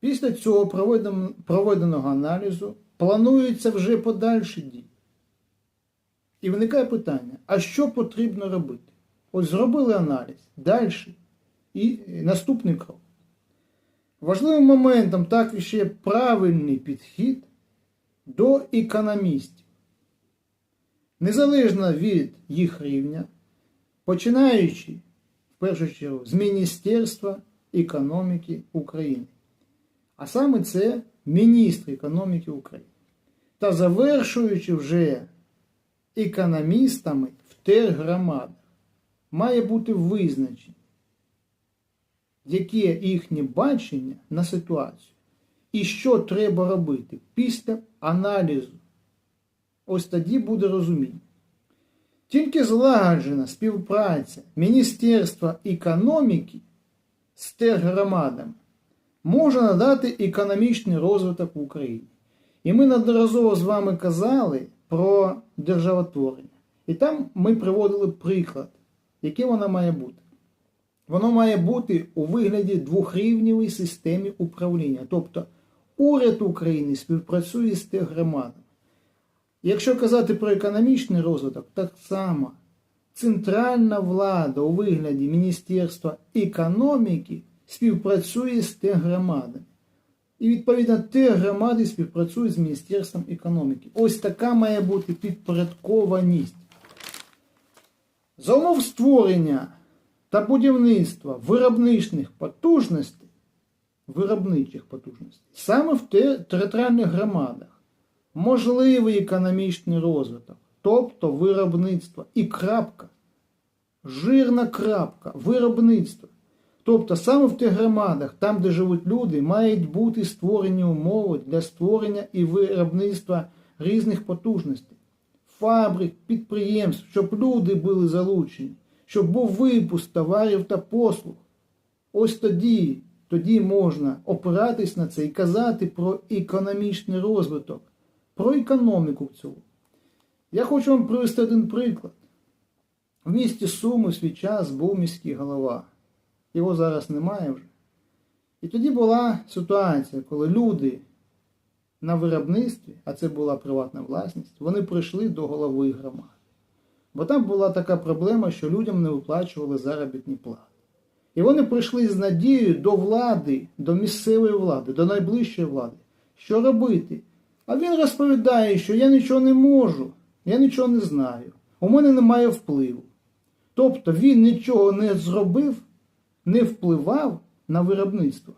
Після цього проведеного аналізу плануються вже подальші дії. І виникає питання: а що потрібно робити? Ось зробили аналіз, далі. І наступний крок. Важливим моментом також є правильний підхід до економістів. Незалежно від їх рівня, починаючи в першу чергу з Міністерства економіки України. А саме це міністр економіки України. Та завершуючи вже економістами в тергромадах, має бути визначено, яке їхнє бачення на ситуацію і що треба робити після аналізу. Ось тоді буде розуміння. Тільки злагоджена співпраця Міністерства економіки з тергромадами може надати економічний розвиток в Україні. І ми неодноразово з вами казали про державотворення. І там ми приводили приклад, яке воно має бути. Воно має бути у вигляді двохрівневої системи управління. Тобто уряд України співпрацює з тергромадами. Якщо казати про економічний розвиток, так само центральна влада у вигляді Міністерства економіки співпрацює з тергромадами. І відповідно тергромади співпрацюють з Міністерством економіки. Ось така має бути підпорядкованість. За умов створення та будівництва виробничних потужностей, виробничих потужностей, саме в територіальних громадах можливий економічний розвиток, тобто виробництво і крапка, жирна крапка, виробництво. Тобто саме в тих громадах, там, де живуть люди, мають бути створені умови для створення і виробництва різних потужностей, фабрик, підприємств, щоб люди були залучені, щоб був випуск товарів та послуг. Ось тоді, тоді можна опиратись на це і казати про економічний розвиток, про економіку цілому. Я хочу вам привести один приклад. В місті Суми в свій час був міський голова. Його зараз немає вже. І тоді була ситуація, коли люди на виробництві, а це була приватна власність, вони прийшли до голови громади. Бо там була така проблема, що людям не виплачували заробітні плати. І вони прийшли з надією до влади, до місцевої влади, до найближчої влади. Що робити? А він розповідає, що я нічого не можу, я нічого не знаю, у мене немає впливу. Тобто він нічого не зробив, не впливав на виробництво.